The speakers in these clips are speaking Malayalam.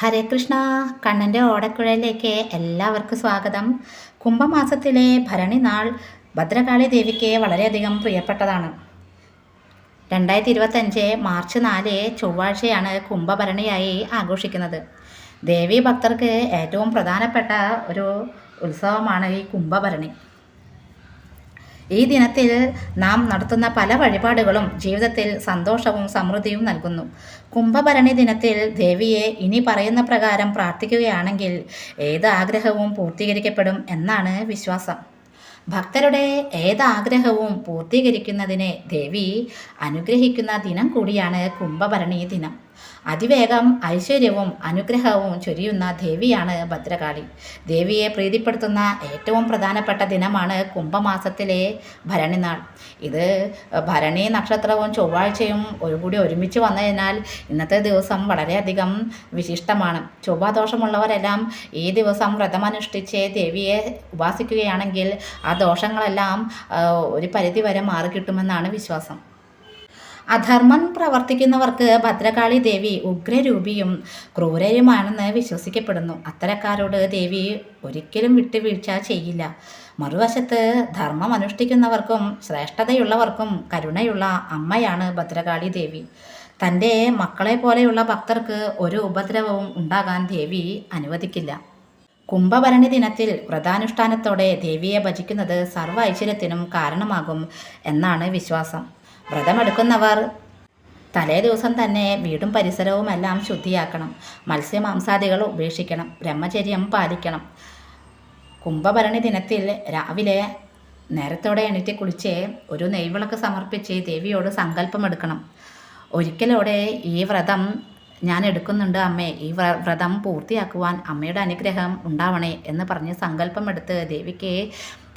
ഹരേ കൃഷ്ണ. കണ്ണന്റെ ഓടക്കുഴയിലേക്ക് എല്ലാവർക്കും സ്വാഗതം. കുംഭമാസത്തിലെ ഭരണി നാൾ ഭദ്രകാളി ദേവിക്ക് വളരെയധികം പ്രിയപ്പെട്ടതാണ്. രണ്ടായിരത്തി ഇരുപത്തഞ്ച് മാർച്ച് നാല് ചൊവ്വാഴ്ചയാണ് കുംഭഭരണിയായി ആഘോഷിക്കുന്നത്. ദേവി ഭക്തർക്ക് ഏറ്റവും പ്രധാനപ്പെട്ട ഒരു ഉത്സവമാണ് ഈ കുംഭഭരണി. ഈ ദിനത്തിൽ നാം നടത്തുന്ന പല വഴിപാടുകളും ജീവിതത്തിൽ സന്തോഷവും സമൃദ്ധിയും നൽകുന്നു. കുംഭഭരണി ദിനത്തിൽ ദേവിയെ ഇനി പറയുന്ന പ്രകാരം പ്രാർത്ഥിക്കുകയാണെങ്കിൽ ഏത് ആഗ്രഹവും പൂർത്തീകരിക്കപ്പെടും എന്നാണ് വിശ്വാസം. ഭക്തരുടെ ഏത് ഏതാഗ്രഹവും പൂർത്തീകരിക്കുന്നതിനെ ദേവി അനുഗ്രഹിക്കുന്ന ദിനം കൂടിയാണ് കുംഭഭരണി ദിനം. അതിവേഗം ഐശ്വര്യവും അനുഗ്രഹവും ചൊരിയുന്ന ദേവിയാണ് ഭദ്രകാളി. ദേവിയെ പ്രീതിപ്പെടുത്തുന്ന ഏറ്റവും പ്രധാനപ്പെട്ട ദിനമാണ് കുംഭമാസത്തിലെ ഭരണിനാൾ ഇത് ഭരണി നക്ഷത്രവും ചൊവ്വാഴ്ചയും ഒരു കൂടി ഒരുമിച്ച് വന്നതിനാൽ ഇന്നത്തെ ദിവസം വളരെയധികം വിശിഷ്ടമാണ്. ചൊവ്വാദോഷമുള്ളവരെല്ലാം ഈ ദിവസം വ്രതമനുഷ്ഠിച്ച് ദേവിയെ ഉപാസിക്കുകയാണെങ്കിൽ ആ ദോഷങ്ങളെല്ലാം ഒരു പരിധിവരെ മാറിക്കിട്ടുമെന്നാണ് വിശ്വാസം. അധർമ്മം പ്രവർത്തിക്കുന്നവർക്ക് ഭദ്രകാളി ദേവി ഉഗ്രരൂപിയും ക്രൂരയുമാണെന്ന് വിശ്വസിക്കപ്പെടുന്നു. അത്തരക്കാരോട് ദേവി ഒരിക്കലും വിട്ടുവീഴ്ച ചെയ്യില്ല. മറുവശത്ത് ധർമ്മം അനുഷ്ഠിക്കുന്നവർക്കും ശ്രേഷ്ഠതയുള്ളവർക്കും കരുണയുള്ള അമ്മയാണ് ഭദ്രകാളി ദേവി. തന്റെ മക്കളെ പോലെയുള്ള ഭക്തർക്ക് ഒരു ഉപദ്രവവും ഉണ്ടാകാൻ ദേവി അനുവദിക്കില്ല. കുംഭഭരണി ദിനത്തിൽ വ്രതാനുഷ്ഠാനത്തോടെ ദേവിയെ ഭജിക്കുന്നത് സർവ ഐശ്വര്യത്തിനും കാരണമാകും എന്നാണ് വിശ്വാസം. വ്രതമെടുക്കുന്നവർ. തലേ ദിവസം തന്നെ വീടും പരിസരവും എല്ലാം ശുദ്ധിയാക്കണം. മത്സ്യമാംസാദികൾ ഉപേക്ഷിക്കണം. ബ്രഹ്മചര്യം പാലിക്കണം. കുംഭഭരണി ദിനത്തിൽ രാവിലെ നേരത്തോടെ എണീറ്റ് കുളിച്ച് ഒരു നെയ്വിളക്ക് സമർപ്പിച്ച് ദേവിയോട് സങ്കല്പമെടുക്കണം. ഒരിക്കലോടെ ഈ വ്രതം ഞാൻ എടുക്കുന്നുണ്ട് അമ്മേ. ഈ വ്രതം പൂർത്തിയാക്കുവാൻ അമ്മയുടെ അനുഗ്രഹം ഉണ്ടാവണേ എന്ന് പറഞ്ഞ് സങ്കല്പമെടുത്ത് ദേവിക്ക്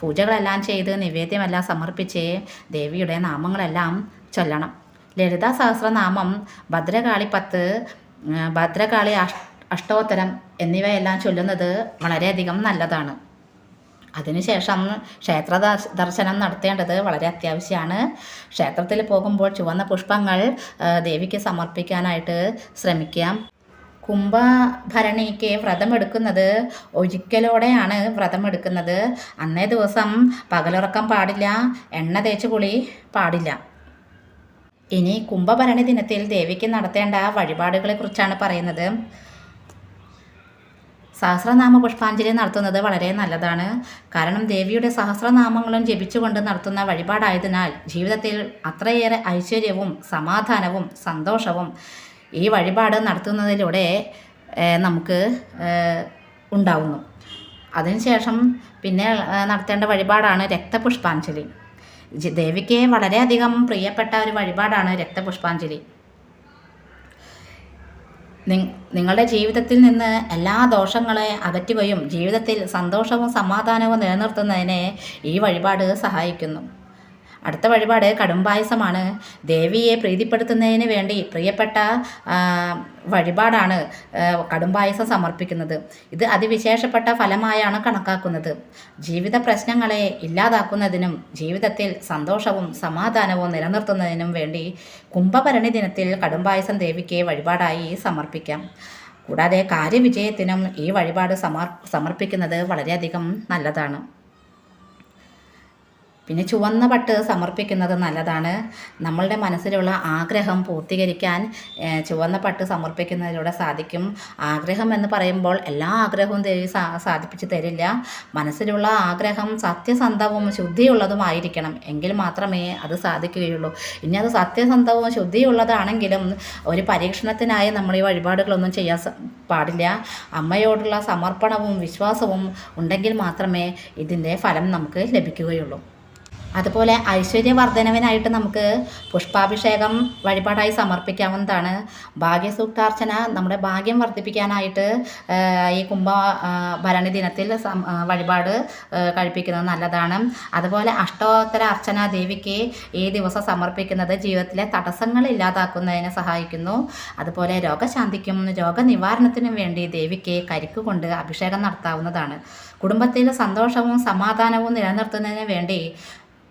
പൂജകളെല്ലാം ചെയ്ത് നിവേദ്യമെല്ലാം സമർപ്പിച്ച്. ദേവിയുടെ നാമങ്ങളെല്ലാം ചൊല്ലണം. ലളിതാ സഹസ്രനാമം ഭദ്രകാളി പത്ത് ഭദ്രകാളി അഷ്ടോത്തരം എന്നിവയെല്ലാം ചൊല്ലുന്നത് വളരെയധികം നല്ലതാണ്. അതിനുശേഷം ക്ഷേത്ര ദർശനം നടത്തേണ്ടത് വളരെ അത്യാവശ്യമാണ്. ക്ഷേത്രത്തിൽ പോകുമ്പോൾ ചുവന്ന പുഷ്പങ്ങൾ ദേവിക്ക് സമർപ്പിക്കാനായിട്ട് ശ്രമിക്കാം. കുംഭഭരണിക്ക് വ്രതമെടുക്കുന്നത് ഒരിക്കലോടെയാണ് വ്രതമെടുക്കുന്നത്. അന്നേ ദിവസം പകലുറക്കം പാടില്ല എണ്ണ തേച്ച് കുളി പാടില്ല. ഇനി കുംഭഭരണി ദിനത്തിൽ ദേവിക്ക് നടത്തേണ്ട വഴിപാടുകളെ കുറിച്ചാണ് പറയുന്നത്. സഹസ്രനാമ പുഷ്പാഞ്ജലി നടത്തുന്നത് വളരെ നല്ലതാണ്. കാരണം ദേവിയുടെ സഹസ്രനാമങ്ങളും ജപിച്ചുകൊണ്ട് നടത്തുന്ന വഴിപാടായതിനാൽ ജീവിതത്തിൽ അത്രയേറെ ഐശ്വര്യവും സമാധാനവും സന്തോഷവും ഈ വഴിപാട് നടത്തുന്നതിലൂടെ നമുക്ക് ഉണ്ടാവുന്നു. അതിനുശേഷം പിന്നെ നടത്തേണ്ട വഴിപാടാണ് രക്തപുഷ്പാഞ്ജലി. ദേവിക്ക് വളരെയധികം പ്രിയപ്പെട്ട ഒരു വഴിപാടാണ് രക്തപുഷ്പാഞ്ജലി. നിങ്ങളുടെ ജീവിതത്തിൽ നിന്ന് എല്ലാ ദോഷങ്ങളെ അകറ്റുകയും ജീവിതത്തിൽ സന്തോഷവും സമാധാനവും നിലനിർത്തുന്നതിനെ ഈ വഴിപാട് സഹായിക്കുന്നു. അടുത്ത വഴിപാട് കടും പായസമാണ്. ദേവിയെ പ്രീതിപ്പെടുത്തുന്നതിന് വേണ്ടി പ്രിയപ്പെട്ട വഴിപാടാണ് കടും പായസം സമർപ്പിക്കുന്നത്. ഇത് അതിവിശേഷപ്പെട്ട ഫലമായാണ് കണക്കാക്കുന്നത്. ജീവിത പ്രശ്നങ്ങളെ ഇല്ലാതാക്കുന്നതിനും ജീവിതത്തിൽ സന്തോഷവും സമാധാനവും നിലനിർത്തുന്നതിനും വേണ്ടി കുംഭഭരണി ദിനത്തിൽ കടും പായസം ദേവിക്ക് വഴിപാടായി സമർപ്പിക്കാം. കൂടാതെ കാര്യവിജയത്തിനും ഈ വഴിപാട് സമർ സമർപ്പിക്കുന്നത് വളരെയധികം നല്ലതാണ്. പിന്നെ ചുവന്ന പട്ട് സമർപ്പിക്കുന്നത് നല്ലതാണ്. നമ്മളുടെ മനസ്സിലുള്ള ആഗ്രഹം പൂർത്തീകരിക്കാൻ ചുവന്ന പട്ട് സമർപ്പിക്കുന്നതിലൂടെ സാധിക്കും. ആഗ്രഹം എന്ന് പറയുമ്പോൾ എല്ലാ ആഗ്രഹവും ദേവി തരില്ല. മനസ്സിലുള്ള ആഗ്രഹം സത്യസന്ധവും ശുദ്ധിയുള്ളതുമായിരിക്കണം എങ്കിൽ മാത്രമേ അത് സാധിക്കുകയുള്ളൂ. ഇനി അത് സത്യസന്ധവും ശുദ്ധിയുള്ളതാണെങ്കിലും ഒരു പരീക്ഷണത്തിനായി നമ്മൾ ഈ വഴിപാടുകളൊന്നും ചെയ്യാൻ പാടില്ല. അമ്മയോടുള്ള സമർപ്പണവും വിശ്വാസവും ഉണ്ടെങ്കിൽ മാത്രമേ ഇതിന്റെ ഫലം നമുക്ക് ലഭിക്കുകയുള്ളൂ. അതുപോലെ ഐശ്വര്യവർദ്ധനവിനായിട്ട് നമുക്ക് പുഷ്പാഭിഷേകം വഴിപാടായി സമർപ്പിക്കാവുന്നതാണ്. ഭാഗ്യസൂക്താർച്ചന നമ്മുടെ ഭാഗ്യം വർദ്ധിപ്പിക്കാനായിട്ട് ഈ കുംഭ ഭരണി ദിനത്തിൽ വഴിപാട് കഴിപ്പിക്കുന്നത് നല്ലതാണ്. അതുപോലെ അഷ്ടോത്തര അർച്ചന ദേവിക്ക് ഈ ദിവസം സമർപ്പിക്കുന്നത് ജീവിതത്തിലെ തടസ്സങ്ങൾ ഇല്ലാതാക്കുന്നതിനെ സഹായിക്കുന്നു. അതുപോലെ രോഗശാന്തിക്കും രോഗനിവാരണത്തിനും വേണ്ടി ദേവിക്ക് കരിക്ക് കൊണ്ട് അഭിഷേകം നടത്താവുന്നതാണ്. കുടുംബത്തിൽ സന്തോഷവും സമാധാനവും നിലനിർത്തുന്നതിന് വേണ്ടി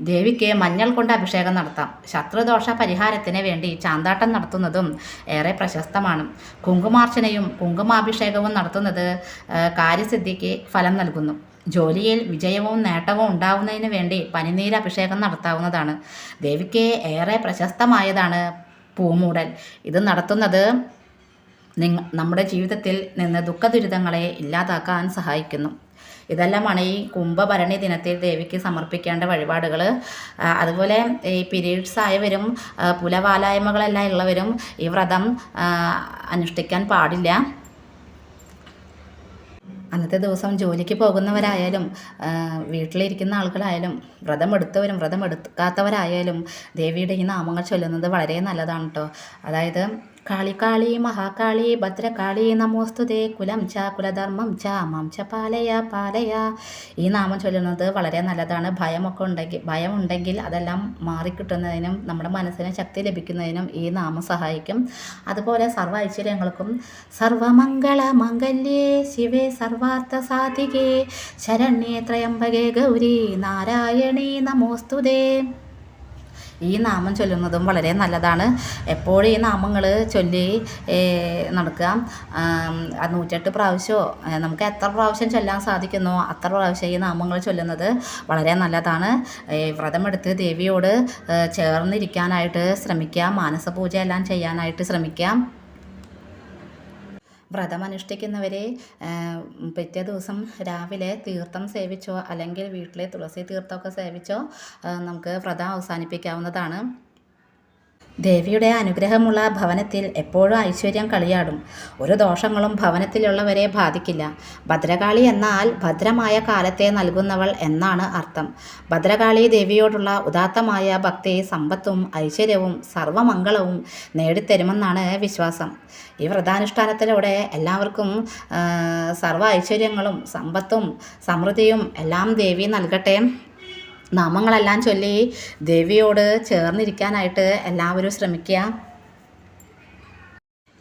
ദേവിക്ക് മഞ്ഞൾ കൊണ്ട് അഭിഷേകം നടത്താം. ശത്രുദോഷ പരിഹാരത്തിന് വേണ്ടി ചാന്താട്ടം നടത്തുന്നതും ഏറെ പ്രശസ്തമാണ്. കുങ്കുമാർച്ചനയും കുങ്കുമാഭിഷേകവും നടത്തുന്നത് കാര്യസിദ്ധിക്ക് ഫലം നൽകുന്നു. ജോലിയിൽ വിജയവും നേട്ടവും ഉണ്ടാവുന്നതിന് വേണ്ടി പനിനീര് അഭിഷേകം നടത്താവുന്നതാണ്. ദേവിക്ക് ഏറെ പ്രശസ്തമായതാണ് പൂമൂടൽ. ഇത് നടത്തുന്നത് നിങ്ങ നമ്മുടെ ജീവിതത്തിൽ നിന്ന് ദുഃഖദുരിതങ്ങളെ ഇല്ലാതാക്കാൻ സഹായിക്കുന്നു. ഇതെല്ലാമാണ് ഈ കുംഭഭരണി ദിനത്തിൽ ദേവിക്ക് സമർപ്പിക്കേണ്ട വഴിപാടുകൾ അതുപോലെ ഈ പീരീഡ്സ് ആയവരും പുലവാലായ്മകളെല്ലാം ഉള്ളവരും ഈ വ്രതം അനുഷ്ഠിക്കാൻ പാടില്ല. അന്നത്തെ ദിവസം ജോലിക്ക് പോകുന്നവരായാലും വീട്ടിലിരിക്കുന്ന ആളുകളായാലും വ്രതം എടുത്തവരും വ്രതം എടുക്കാത്തവരായാലും ദേവിയുടെ ഈ നാമങ്ങൾ ചൊല്ലുന്നത് വളരെ നല്ലതാണ് കേട്ടോ അതായത് കാളി കാളി മഹാകാളി ഭദ്രകാളി നമോസ്തുതേ കുലം ച കുലധർമ്മം ച മാം ച പാലയ പാലയ. ഈ നാമം ചൊല്ലുന്നത് വളരെ നല്ലതാണ്. ഭയമൊക്കെ ഉണ്ടെങ്കിൽ ഭയം ഉണ്ടെങ്കിൽ അതെല്ലാം മാറിക്കിട്ടുന്നതിനും നമ്മുടെ മനസ്സിന് ശക്തി ലഭിക്കുന്നതിനും ഈ നാമം സഹായിക്കും. അതുപോലെ സർവ ഐശ്വര്യങ്ങൾക്കും സർവമംഗള മംഗല്യേ ശിവേ സർവാർത്ഥ സാധികേ. ശരണ്യേ ത്രയംബകേ ഗൗരി നാരായണീ നമോസ്തുതേ ഈ നാമം ചൊല്ലുന്നതും വളരെ നല്ലതാണ്. എപ്പോഴും ഈ നാമങ്ങൾ ചൊല്ലി നടക്കുക. നൂറ്റെട്ട് പ്രാവശ്യമോ നമുക്ക് എത്ര പ്രാവശ്യം ചൊല്ലാൻ സാധിക്കുന്നോ അത്ര പ്രാവശ്യം ഈ നാമങ്ങൾ ചൊല്ലുന്നത് വളരെ നല്ലതാണ്. വ്രതമെടുത്ത് ദേവിയോട് ചേർന്നിരിക്കാനായിട്ട് ശ്രമിക്കുക മാനസപൂജ എല്ലാം ചെയ്യാനായിട്ട് ശ്രമിക്കാം വ്രതമനുഷ്ഠിക്കുന്നവരെ പിറ്റേ ദിവസം രാവിലെ തീർത്ഥം സേവിച്ചോ അല്ലെങ്കിൽ വീട്ടിലെ തുളസി തീർത്ഥമൊക്കെ സേവിച്ചോ നമുക്ക് വ്രതം അവസാനിപ്പിക്കാവുന്നതാണ്. ദേവിയുടെ അനുഗ്രഹമുള്ള ഭവനത്തിൽ എപ്പോഴും ഐശ്വര്യം കളിയാടും. ഒരു ദോഷങ്ങളും ഭവനത്തിലുള്ളവരെ ബാധിക്കില്ല. ഭദ്രകാളി എന്നാൽ ഭദ്രമായ കാലത്തെ നൽകുന്നവൾ എന്നാണ് അർത്ഥം. ഭദ്രകാളി ദേവിയോടുള്ള ഉദാത്തമായ ഭക്തി സമ്പത്തും ഐശ്വര്യവും സർവമംഗളവും നേടിത്തരുമെന്നാണ് വിശ്വാസം. ഈ വ്രതാനുഷ്ഠാനത്തിലൂടെ എല്ലാവർക്കും സർവ ഐശ്വര്യങ്ങളും സമ്പത്തും സമൃദ്ധിയും എല്ലാം ദേവി നൽകട്ടെ. നാമങ്ങളെല്ലാം ചൊല്ലി ദേവിയോട് ചേർന്നിരിക്കാനായിട്ട് എല്ലാവരും ശ്രമിക്കുക.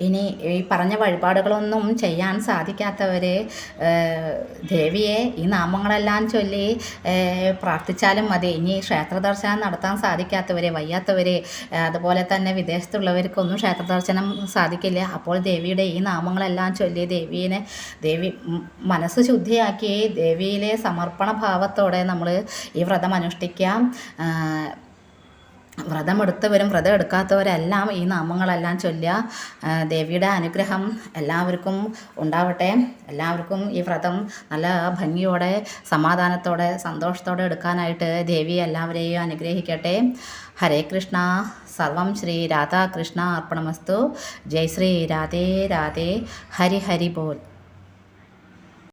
ഇനി ഈ പറഞ്ഞ വഴിപാടുകളൊന്നും ചെയ്യാൻ സാധിക്കാത്തവർ ദേവിയെ ഈ നാമങ്ങളെല്ലാം ചൊല്ലി പ്രാർത്ഥിച്ചാലും മതി. ഇനി ക്ഷേത്ര ദർശനം നടത്താൻ സാധിക്കാത്തവരെ വയ്യാത്തവരെ അതുപോലെ തന്നെ വിദേശത്തുള്ളവർക്കൊന്നും ക്ഷേത്ര ദർശനം സാധിക്കില്ല. അപ്പോൾ ദേവിയുടെ ഈ നാമങ്ങളെല്ലാം ചൊല്ലി ദേവീനെ ദേവി മനസ്സ് ശുദ്ധിയാക്കി ദേവിയിലെ സമർപ്പണ ഭാവത്തോടെ നമ്മൾ ഈ വ്രതം അനുഷ്ഠിക്കാം വ്രതമെടുത്തവരും വ്രതം എടുക്കാത്തവരെല്ലാം ഈ നാമങ്ങളെല്ലാം ചൊല്ലുക. ദേവിയുടെ അനുഗ്രഹം എല്ലാവർക്കും ഉണ്ടാവട്ടെ. എല്ലാവർക്കും ഈ വ്രതം നല്ല ഭംഗിയോടെ സമാധാനത്തോടെ സന്തോഷത്തോടെ എടുക്കാനായിട്ട് ദേവി എല്ലാവരെയും അനുഗ്രഹിക്കട്ടെ. ഹരേ കൃഷ്ണ. സർവം ശ്രീ രാധാകൃഷ്ണ അർപ്പണമസ്തു. ജയ് ശ്രീ രാധേ രാധേ. ഹരി ഹരി ബോൽ